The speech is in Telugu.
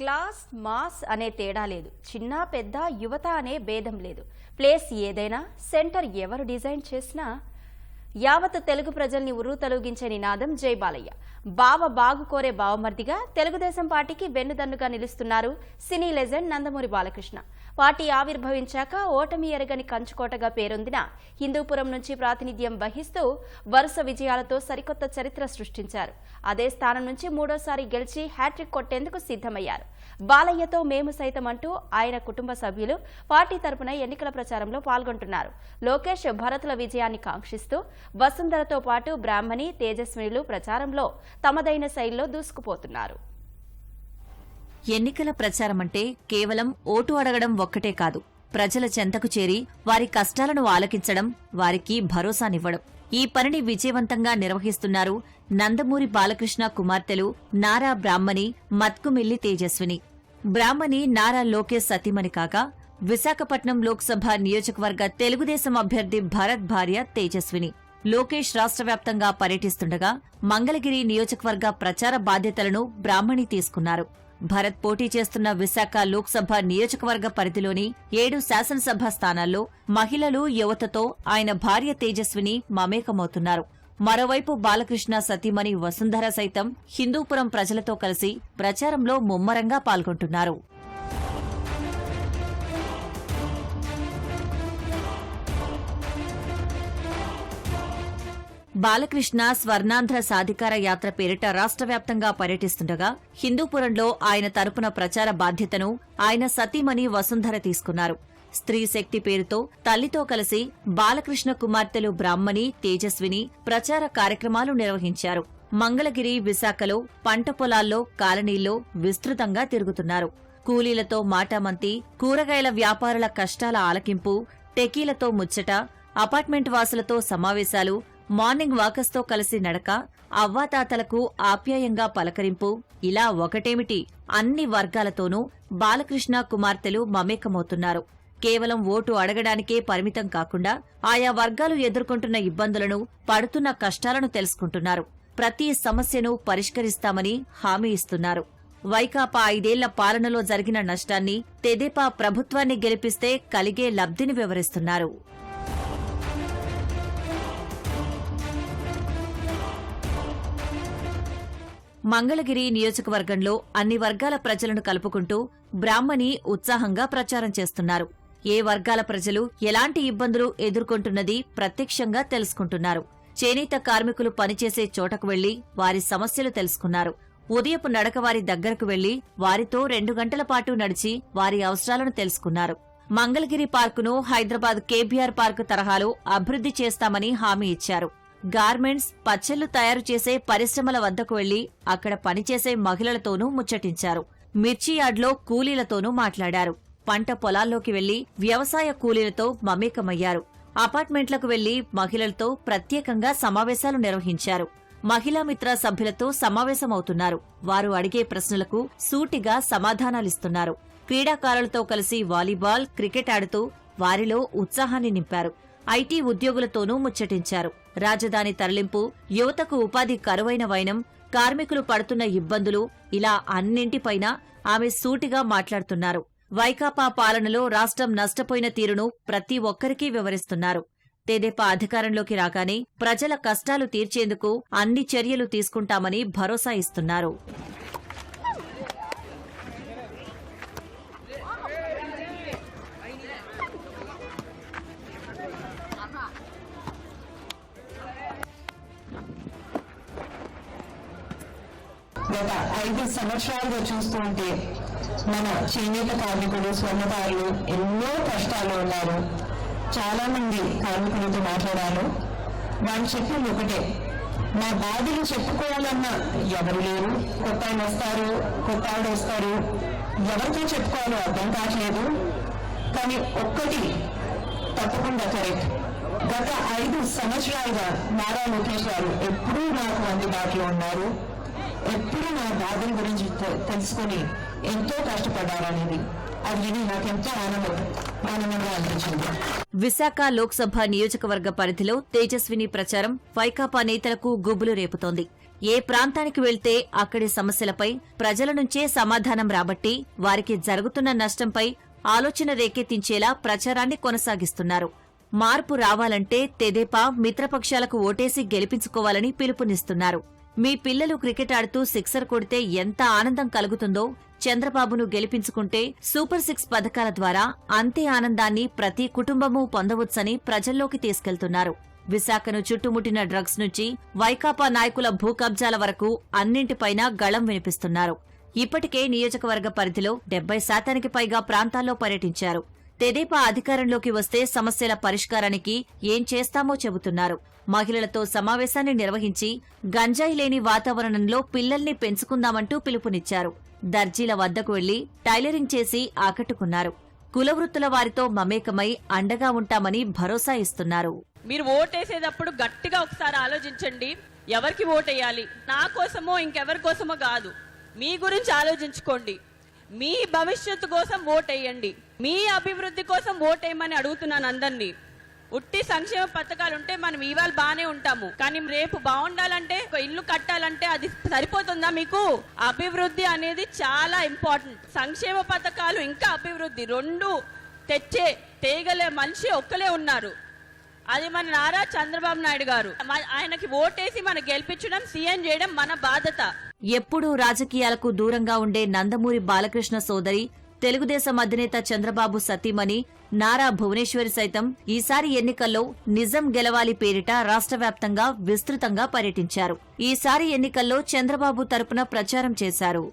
క్లాస్ మాస్ అనే తేడా లేదు. చిన్న పెద్ద యువత అనే భేదం లేదు. ప్లేస్ ఏదైనా సెంటర్ ఎవరు డిజైన్ చేసినా యావత్ తెలుగు ప్రజల్ని ఉర్రు తొలగించే నినాదం జై బాలయ్య. బావ బాగు కోరే బావమర్దిగా తెలుగుదేశం పార్టీకి వెన్నుదన్నుగా నిలుస్తున్నారు cine legend Nandamuri Balakrishna. Party ఆవిర్భవించాక ఓటమి ఎరగని కంచుకోటగా పేరొందిన హిందూపురం నుంచి ప్రాతినిధ్యం వహిస్తూ వరుస విజయాలతో సరికొత్త చరిత్ర సృష్టించారు. అదే స్థానం నుంచి మూడోసారి గెలిచి హ్యాట్రిక్ కొట్టేందుకు సిద్ధమయ్యారు. బాలయ్యతో మేము సైతం అంటూ ఆయన కుటుంబ సభ్యులు పార్టీ తరపున ఎన్నికల ప్రచారంలో పాల్గొంటున్నారు. లోకేష్ భరతుల విజయాన్ని కాంక్షిస్తూ వసుంధరతో పాటు బ్రాహ్మణి తేజస్వినులు ప్రచారంలో తమదైన శైలిలో దూసుకుపోతున్నారు. ఎన్నికల ప్రచారమంటే కేవలం ఓటు అడగడం ఒక్కటే కాదు. ప్రజల చెంతకు చేరి వారి కష్టాలను ఆలకించడం వారికి భరోసానివ్వడం. ఈ పనిని విజయవంతంగా నిర్వహిస్తున్నారు నందమూరి బాలకృష్ణ కుమార్తెలు నారా బ్రాహ్మణి మత్కుమిల్లి తేజస్విని. బ్రాహ్మణి నారా లోకేష్ సతీమణి కాగా విశాఖపట్నం లోక్సభ నియోజకవర్గ తెలుగుదేశం అభ్యర్థి భరత్ భార్య తేజస్విని. లోకేష్ రాష్ట్ర వ్యాప్తంగా పర్యటిస్తుండగా మంగళగిరి నియోజకవర్గ ప్రచార బాధ్యతలను బ్రాహ్మణి తీసుకున్నారు. భరత్ పోటీ చేస్తున్న విశాఖ లోక్సభ నియోజకవర్గ పరిధిలోని ఏడు శాసనసభ స్థానాల్లో మహిళలు యువతతో ఆయన భార్య తేజస్విని మమేకమవుతున్నారు. మరోవైపు బాలకృష్ణ సతీమణి వసుంధర సైతం హిందూపురం ప్రజలతో కలిసి ప్రచారంలో ముమ్మరంగా పాల్గొంటున్నారు. బాలకృష్ణ స్వర్ణాంధ్ర సాధికార యాత్ర పేరిట రాష్ట్ర వ్యాప్తంగా పర్యటిస్తుండగా హిందూపురంలో ఆయన తరపున ప్రచార బాధ్యతను ఆయన సతీమణి వసుంధర తీసుకున్నారు. స్త్రీ శక్తి పేరుతో తల్లితో కలిసి బాలకృష్ణ కుమార్తెలు బ్రాహ్మణి తేజస్విని ప్రచార కార్యక్రమాలు నిర్వహించారు. మంగళగిరి విశాఖలో పంట పొలాల్లో కాలనీల్లో విస్తృతంగా తిరుగుతున్నారు. కూలీలతో మాటామంతి కూరగాయల వ్యాపారుల కష్టాల ఆలకింపు టెకీలతో ముచ్చట అపార్ట్మెంట్ వాసులతో సమావేశాలు మార్నింగ్ వాకర్స్తో కలిసి నడక అవ్వాతాతలకు ఆప్యాయంగా పలకరింపు. ఇలా ఒకటేమిటి? అన్ని వర్గాలతోనూ బాలకృష్ణ కుమార్తెలు మమేకమవుతున్నారు. కేవలం ఓటు అడగడానికే పరిమితం కాకుండా ఆయా వర్గాలు ఎదుర్కొంటున్న ఇబ్బందులను పడుతున్న కష్టాలను తెలుసుకుంటున్నారు. ప్రతి సమస్యను పరిష్కరిస్తామని హామీ ఇస్తున్నారు. వైకాపా ఐదేళ్ళ పాలనలో జరిగిన నష్టాన్ని తెదేపా ప్రభుత్వాన్ని గెలిపిస్తే కలిగే లబ్ధిని వివరిస్తున్నారు. మంగళగిరి నియోజకవర్గంలో అన్ని వర్గాల ప్రజలను కలుపుకుంటూ బ్రాహ్మణి ఉత్సాహంగా ప్రచారం చేస్తున్నారు. ఏ వర్గాల ప్రజలు ఎలాంటి ఇబ్బందులు ఎదుర్కొంటున్నది ప్రత్యక్షంగా తెలుసుకుంటున్నారు. చేనేత కార్మికులు పనిచేసే చోటకు వెళ్ళి వారి సమస్యలు తెలుసుకున్నారు. ఉదయపు నడక వారి దగ్గరకు వెళ్ళి వారితో రెండు గంటల పాటు నడిచి వారి అవసరాలను తెలుసుకున్నారు. మంగళగిరి పార్కును హైదరాబాద్ కేబీఆర్ పార్కు తరహాలో అభివృద్ధి చేస్తామని హామీ ఇచ్చారు. గార్మెంట్స్ పచ్చళ్ళు తయారు చేసే పరిశ్రమల వద్దకు వెళ్ళి అక్కడ పనిచేసే మహిళలతోనూ ముచ్చటించారు. మిర్చి యార్డ్లో కూలీలతోనూ మాట్లాడారు. పంట పొలాల్లోకి వెళ్ళి వ్యవసాయ కూలీలతో మమేకమయ్యారు. అపార్ట్మెంట్లకు వెళ్ళి మహిళలతో ప్రత్యేకంగా సమావేశాలు నిర్వహించారు. మహిళా మిత్ర సభ్యులతో సమావేశమవుతున్నారు. వారు అడిగే ప్రశ్నలకు సూటిగా సమాధానాలిస్తున్నారు. క్రీడాకారులతో కలిసి వాలీబాల్ క్రికెట్ ఆడుతూ వారిలో ఉత్సాహాన్ని నింపారు. ఐటీ ఉద్యోగులతోనూ ముచ్చటించారు. రాజధాని తరలింపు యువతకు ఉపాధి కరువైన వైనం కార్మికులు పడుతున్న ఇబ్బందులు ఇలా అన్నింటిపైన ఆమె సూటిగా మాట్లాడుతున్నారు. వైకాపా పాలనలో రాష్ట్రం నష్టపోయిన తీరును ప్రతి ఒక్కరికీ వివరిస్తున్నారు. తెదేపా అధికారంలోకి రాగానే ప్రజల కష్టాలు తీర్చేందుకు అన్ని చర్యలు తీసుకుంటామని భరోసా ఇస్తున్నారు. గత ఐదు సంవత్సరాలుగా చూస్తూ ఉంటే మన చేనేత కార్మికులు స్వర్ణకారులు ఎన్నో కష్టాలు ఉన్నారు. చాలా మంది కార్మికులతో మాట్లాడాను వాళ్ళు చెప్పింది ఒకటే మా బాధలు చెప్పుకోవాలన్నా ఎవరు లేరు. కొత్త ఆయన వస్తారు కొత్త ఆవిడ వస్తారు. ఎవరితో చెప్పుకోవాలో అర్థం కావట్లేదు. కానీ ఒక్కటి తప్పకుండా కరెక్ట్. గత ఐదు సంవత్సరాలుగా నారా లోకేష్ గారు ఎప్పుడూ నాకు అందుబాటులో ఉన్నారు. ఎప్పుడూ నా బాధల గురించి తెలుసుకొని ఎంతో కష్టపడ్డారనేది. అది విని నాకెంతో ఆనందం ఆనందంగా అనిపించింది. విశాఖ లోక్సభ నియోజకవర్గ పరిధిలో తేజస్విని ప్రచారం వైకాపా నేతలకు గుబులు రేపుతోంది. ఏ ప్రాంతానికి వెళ్తే అక్కడి సమస్యలపై ప్రజల నుంచే సమాధానం రాబట్టి వారికి జరుగుతున్న నష్టంపై ఆలోచన రేకెత్తించేలా ప్రచారాన్ని కొనసాగిస్తున్నారు. మార్పు రావాలంటే తెదేపా మిత్రపక్షాలకు ఓటేసి గెలిపించుకోవాలని పిలుపునిస్తున్నారు. మీ పిల్లలు క్రికెట్ ఆడుతూ సిక్సర్ కొడితే ఎంత ఆనందం కలుగుతుందో చంద్రబాబును గెలిపించుకుంటే సూపర్ సిక్స్ పథకాల ద్వారా అంతే ఆనందాన్ని ప్రతి కుటుంబము పొందవచ్చని ప్రజల్లోకి తీసుకెళ్తున్నారు. విశాఖను చుట్టుముట్టిన డ్రగ్స్ నుంచి వైకాపా నాయకుల భూకబ్జాల వరకు అన్నింటిపైన గళం వినిపిస్తున్నారు. ఇప్పటికే నియోజకవర్గ పరిధిలో డెబ్బై శాతానికి పైగా ప్రాంతాల్లో పర్యటించారు. తెదేపా అధికారంలోకి వస్తే సమస్యల పరిష్కారానికి ఏం చేస్తామో చెబుతున్నారు. మహిళలతో సమావేశాన్ని నిర్వహించి గంజాయి లేని వాతావరణంలో పిల్లల్ని పెంచుకుందామంటూ పిలుపునిచ్చారు. దర్జీల వద్దకు వెళ్ళి టైలరింగ్ చేసి ఆకట్టుకున్నారు. కులవృత్తుల వారితో మమేకమై అండగా ఉంటామని భరోసా ఇస్తున్నారు. మీరు ఓటేసేటప్పుడు గట్టిగా ఒకసారి ఆలోచించండి. ఎవరికి ఓటేయాలి? నా కోసమో ఇంకెవరి కోసమో కాదు. మీ గురించి ఆలోచించుకోండి. మీ భవిష్యత్తు కోసం ఓటేయండి. మీ అభివృద్ధి కోసం ఓటేయమని అడుగుతున్నాను అందరినీ. ఉట్టి సంక్షేమ పథకాలు ఉంటే మనం ఇవాళ బాగానే ఉంటాము. కానీ రేపు బాగుండాలంటే ఒక ఇల్లు కట్టాలంటే అది సరిపోతుందా మీకు? అభివృద్ధి అనేది చాలా ఇంపార్టెంట్. సంక్షేమ పథకాలు ఇంకా అభివృద్ధి రెండు తెచ్చే తేగలే మనిషి ఒక్కలే ఉన్నారు. అది మన నారా చంద్రబాబు నాయుడు గారు. ఆయనకి ఓటేసి మనం గెలిపించడం సీఎం చేయడం మన బాధ్యత. ఎప్పుడూ రాజకీయాలకు దూరంగా ఉండే నందమూరి బాలకృష్ణ సోదరి తెలుగుదేశం అధినేత చంద్రబాబు సతీమణి నారా భువనేశ్వరి సైతం ఈసారి ఎన్నికల్లో నిజం గెలవాలి పేరిట రాష్ట్ర వ్యాప్తంగా విస్తృతంగా పర్యటించారు. ఈసారి ఎన్నికల్లో చంద్రబాబు తరపున ప్రచారం చేశారు.